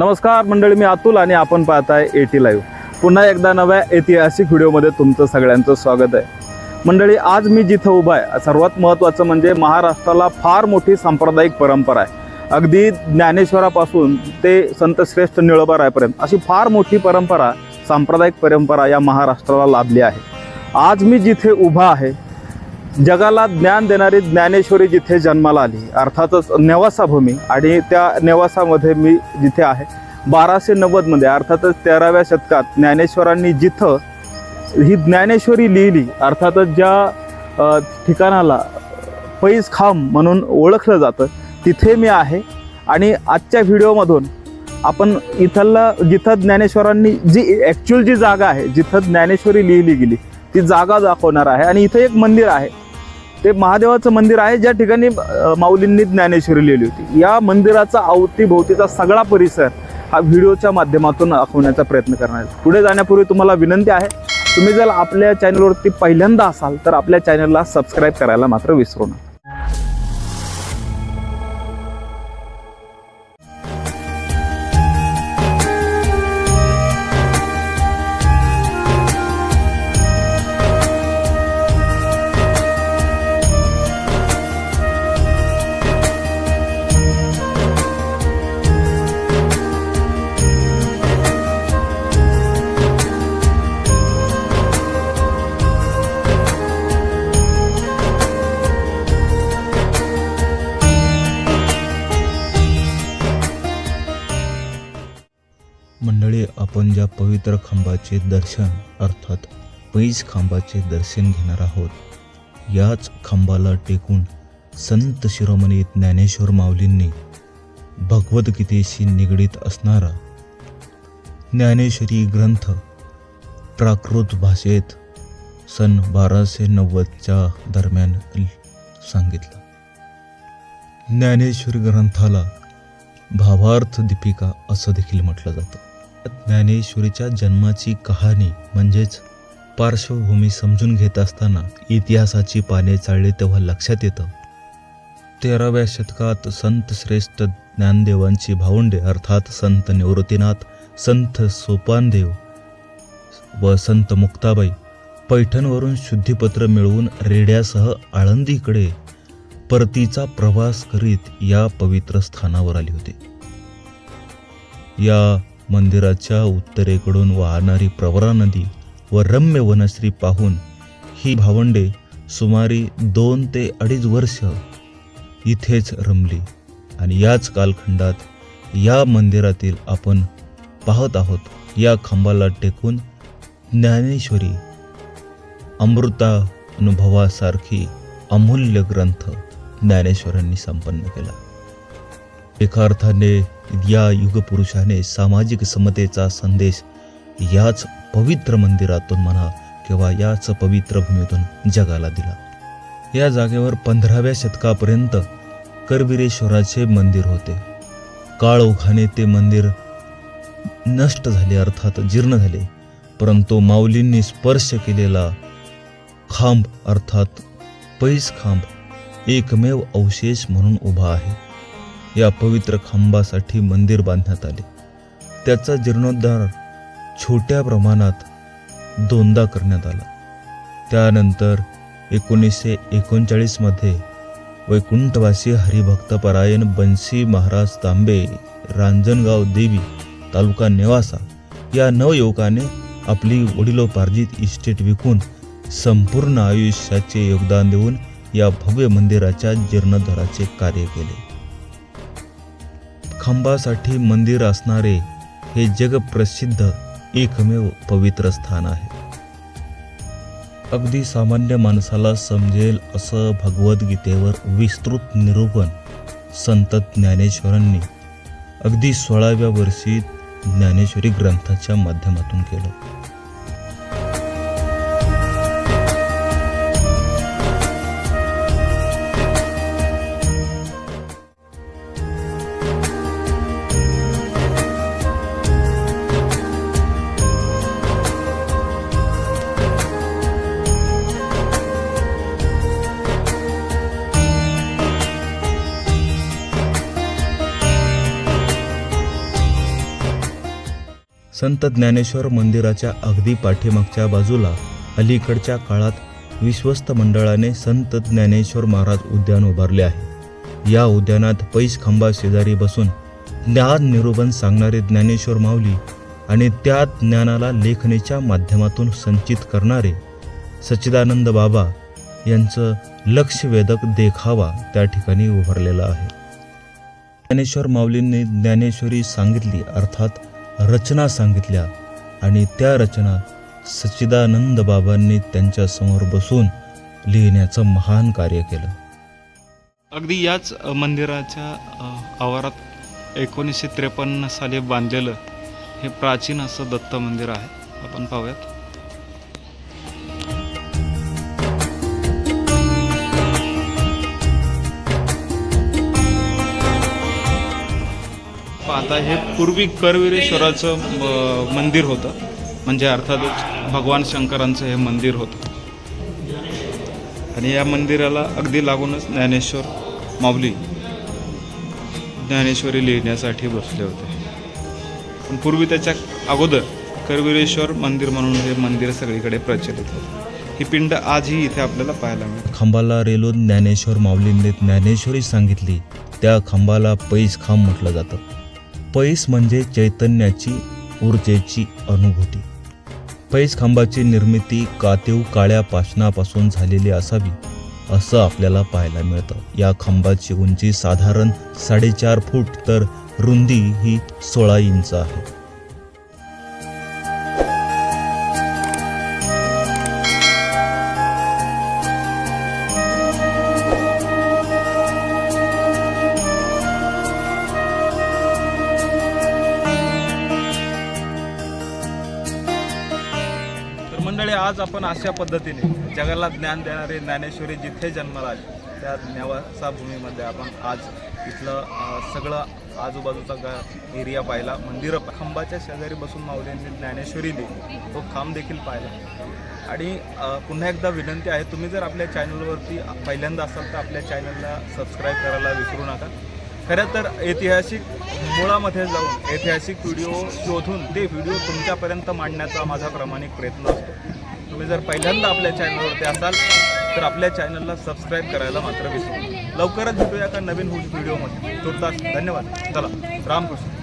नमस्कार मंडळी मी अतुल आणि आपण पाहताय एटी लाईव्ह पुन्हा एकदा नव्या ऐतिहासिक व्हिडिओमध्ये तुमचं सगळ्यांचं स्वागत आहे. मंडळी आज मी जिथं उभा आहे सर्वात महत्त्वाचं म्हणजे महाराष्ट्राला फार मोठी सांप्रदायिक परंपरा आहे. अगदी ज्ञानेश्वरापासून ते संत श्रेष्ठ निळोबारायपर्यंत अशी फार मोठी परंपरा सांप्रदायिक परंपरा या महाराष्ट्राला लाभली आहे. आज मी जिथे उभा आहे जगाला ज्ञान देणारी ज्ञानेश्वरी जिथे जन्माला आली अर्थातच नेवासाभूमी आणि त्या नेवासामध्ये मी जिथे आहे बाराशे नव्वदमध्ये अर्थातच तेराव्या शतकात ज्ञानेश्वरांनी जिथं ही ज्ञानेश्वरी लिहिली अर्थातच ज्या ठिकाणाला पैस खांब म्हणून ओळखलं जातं तिथे मी आहे. आणि आजच्या व्हिडिओमधून आपण इथला जिथं ज्ञानेश्वरांनी जी ॲक्च्युअल जी जागा आहे जिथं ज्ञानेश्वरी लिहिली गेली ती जागा दाखवणार आहे. आणि इथं एक मंदिर आहे ते महादेवाचं मंदिर आहे ज्या ठिकाणी माऊलींनी ज्ञानेश्वरी लिहिली होती. या मंदिराचा अवतीभोवतीचा सगळा परिसर हा व्हिडिओच्या माध्यमातून दाखवण्याचा प्रयत्न करणार आहे. पुढे जाण्यापूर्वी तुम्हाला विनंती आहे तुम्ही जर आपल्या चॅनलवरती पहिल्यांदा असाल तर आपल्या चॅनलला सबस्क्राईब करायला मात्र विसरू नका. मंडळी आपण ज्या पवित्र खांबाचे दर्शन अर्थात पैज खांबाचे दर्शन घेणार आहोत याच खांबाला टेकून संत शिरोमणी ज्ञानेश्वर माऊलींनी भगवद्गीतेशी निगडीत असणारा ज्ञानेश्वरी ग्रंथ प्राकृत भाषेत सन बाराशे नव्वदच्या दरम्यान सांगितला. ज्ञानेश्वरी ग्रंथाला भावार्थ दीपिका असं देखील म्हटलं जातं. ज्ञानेश्वरीच्या जन्माची कहाणी म्हणजेच पार्श्वभूमी समजून घेत असताना इतिहासाची पाने चाळली तेव्हा लक्षात येतं. तेराव्या शतकात संत श्रेष्ठ ज्ञानदेवांची भावंडे अर्थात संत निवृत्तीनाथ संत सोपानदेव व संत मुक्ताबाई पैठणवरून शुद्धीपत्र मिळवून रेड्यासह आळंदीकडे परतीचा प्रवास करीत या पवित्र स्थानावर आली होती. या मंदिराच्या उत्तरेकडून वाहणारी प्रवरा नदी व रम्य वनश्री पाहून ही भावंडे सुमारे दोन ते अडीच वर्ष इथेच रमली. आणि याच कालखंडात या मंदिरातील आपण पाहत आहोत या खांबाला टेकून ज्ञानेश्वरी अमृता अनुभवासारखी अमूल्य ग्रंथ ज्ञानेश्वरांनी संपन्न केला. एका अर्थाने या युगपुरुषाने सामाजिक समतेचा संदेश याच पवित्र मंदिरातून म्हणा किंवा याच पवित्र भूमीतून जगाला दिला. या जागेवर पंधराव्या शतकापर्यंत करवीरेश्वराचे मंदिर होते. काळ ओघाने ते मंदिर नष्ट झाले अर्थात जीर्ण झाले. परंतु माऊलींनी स्पर्श केलेला खांब अर्थात पैस खांब एकमेव अवशेष म्हणून उभा आहे. या पवित्र खांबासाठी मंदिर बांधण्यात आले. त्याचा जीर्णोद्धार छोट्या प्रमाणात दोनदा करण्यात आला. त्यानंतर एकोणीसशे एकोणचाळीसमध्ये वैकुंठवासी हरिभक्तपरायण बन्सी महाराज तांबे रांजणगाव देवी तालुका नेवासा या नवयुवकाने आपली वडिलोपार्जित इस्टेट विकून संपूर्ण आयुष्याचे योगदान देऊन या भव्य मंदिराच्या जीर्णोद्धाराचे कार्य केले. खंबासाठी मंदिर असणारे हे जगप्रसिद्ध एकमेव पवित्र स्थान आहे. अगदी सामान्य माणसाला समजेल असं भगवद्गीतेवर विस्तृत निरूपण संत ज्ञानेश्वरांनी अगदी सोळाव्या वर्षी ज्ञानेश्वरी ग्रंथाच्या माध्यमातून केलं. संत ज्ञानेश्वर मंदिराच्या अगदी पाठीमागच्या बाजूला अलीकडच्या काळात विश्वस्त मंडळाने संत ज्ञानेश्वर महाराज उद्यान उभारले आहे. या उद्यानात पैस खांबा शेजारी बसून ज्ञान निरूपण सांगणारे ज्ञानेश्वर माऊली आणि त्या ज्ञानाला लेखणीच्या माध्यमातून संचित करणारे सच्चिदानंद बाबा यांचं लक्षवेधक देखावा त्या ठिकाणी उभारलेला आहे. ज्ञानेश्वर माऊलींनी ज्ञानेश्वरी सांगितली अर्थात रचना सांगितल्या आणि त्या रचना सच्चिदानंद बाबांनी त्यांच्यासमोर बसून लिहिण्याचं महान कार्य केलं. अगदी याच मंदिराच्या आवारात एकोणीसशे त्रेपन्न साली बांधलेलं हे प्राचीन असं दत्त मंदिर आहे. आपण पाहूयात. आता हे पूर्वी करवीरेश्वराचं मंदिर होतं. म्हणजे अर्थातच भगवान शंकरांचं हे मंदिर होतं. आणि या मंदिराला अगदी लागूनच ज्ञानेश्वर माऊली ज्ञानेश्वरी लिहिण्यासाठी बसले होते. पण पूर्वी त्याच्या अगोदर करवीरेश्वर मंदिर म्हणून हे मंदिर सगळीकडे प्रचलित होतं. ही पिंड आजही इथे आपल्याला पाहायला मिळते. खांबाला रेलून ज्ञानेश्वर माऊलींनी ज्ञानेश्वरी सांगितली त्या खांबाला पैस खांब म्हटलं जातं. पैस म्हणजे चैतन्याची ऊर्जेची अनुभूती. पैस खांबाची निर्मिती कातीव काळ्या पाषणापासून झालेली असावी असं आपल्याला पाहायला मिळतं. या खांबाची उंची साधारण साडेचार फूट तर रुंदी ही सोळा इंच आहे. आज आपण अशा पद्धतीने जगाला ज्ञान देणारे ज्ञानेश्वरी जिथे जन्माला आली त्या ज्ञावाचा भूमीमध्ये आपण आज इथलं सगळं आजूबाजूचा गा एरिया पाहिला. मंदिरं खांबाच्या शेजारी बसून माऊलींनी ज्ञानेश्वरी दिली तो खांब देखील पाहिला. आणि पुन्हा एकदा विनंती आहे तुम्ही जर आपल्या चॅनलवरती पहिल्यांदा असाल तर आपल्या चॅनलला सबस्क्राईब करायला विसरू नका. खरं तर ऐतिहासिक मुळामध्ये जाऊन ऐतिहासिक व्हिडिओ शोधून ते व्हिडिओ तुमच्यापर्यंत मांडण्याचा माझा प्रामाणिक प्रयत्न असतो. तुम्ही जर पहिल्यांदा आपल्या चॅनलवरती असाल तर आपल्या चॅनलला सबस्क्राईब करायला मात्र विसरू लवकरच भेटूया का नवीन व्हिडिओमध्ये तुर्तास धन्यवाद. चला रामकृष्ण.